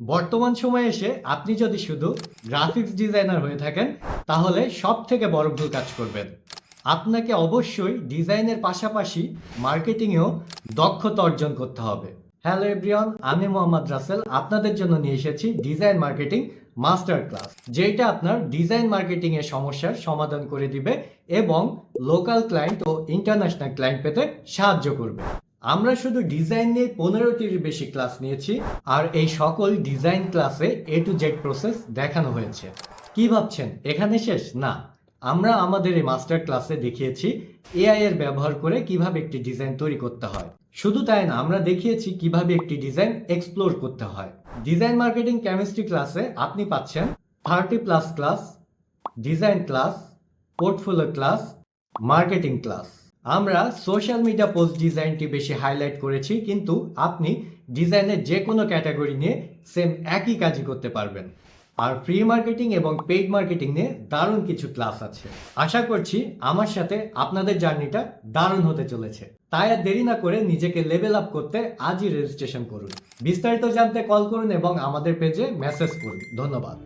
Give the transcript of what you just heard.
বর্তমান সময়ে এসে আপনি যদি শুধু গ্রাফিক্স ডিজাইনার হয়ে থাকেন, তাহলে সব থেকে বড় ভুল কাজ করবেন। আপনাকে অবশ্যই ডিজাইনের পাশাপাশি মার্কেটিংয়েও দক্ষতা অর্জন করতে হবে। হ্যালো এভরিওয়ান, আমি মোহাম্মদ রাসেল। আপনাদের জন্য নিয়ে এসেছি ডিজাইন মার্কেটিং মাস্টার ক্লাস যেটা আপনার ডিজাইন মার্কেটিং এর সমস্যার সমাধান করে দিবে এবং লোকাল ক্লায়েন্ট ও ইন্টারন্যাশনাল ক্লায়েন্ট পেতে সাহায্য করবে। আমরা শুধু ডিজাইন নিয়ে পনেরোটির বেশি ক্লাস নিয়েছি, আর এই সকল ডিজাইন ক্লাসে এ টু জেড প্রসেস দেখানো হয়েছে। কি ভাবছেন? এখানে শেষ? না। আমরা আমাদের এই মাস্টার ক্লাসে দেখিয়েছি এআই এর ব্যবহার করে কীভাবে একটি ডিজাইন তৈরি করতে হয়। শুধু তাই না, আমরা দেখিয়েছি কীভাবে একটি ডিজাইন এক্সপ্লোর করতে হয়। ডিজাইন মার্কেটিং কেমিস্ট্রি ক্লাসে আপনি পাচ্ছেন thirty plus class design class portfolio class marketing class আমরা সোশ্যাল মিডিয়া পোস্ট ডিজাইনটি বেশি হাইলাইট করেছি, কিন্তু আপনি ডিজাইনের যে কোনো ক্যাটাগরি নিয়ে সেম একই কাজই করতে পারবেন। আর ফ্রি মার্কেটিং এবং পেইড মার্কেটিং নিয়ে দারুণ কিছু ক্লাস আছে। আশা করছি আমার সাথে আপনাদের জার্নিটা দারুণ হতে চলেছে। তাই আর দেরি না করে নিজেকে লেভেল আপ করতে আজই রেজিস্ট্রেশন করুন। বিস্তারিত জানতে কল করুন এবং আমাদের পেজে মেসেজ করুন। ধন্যবাদ।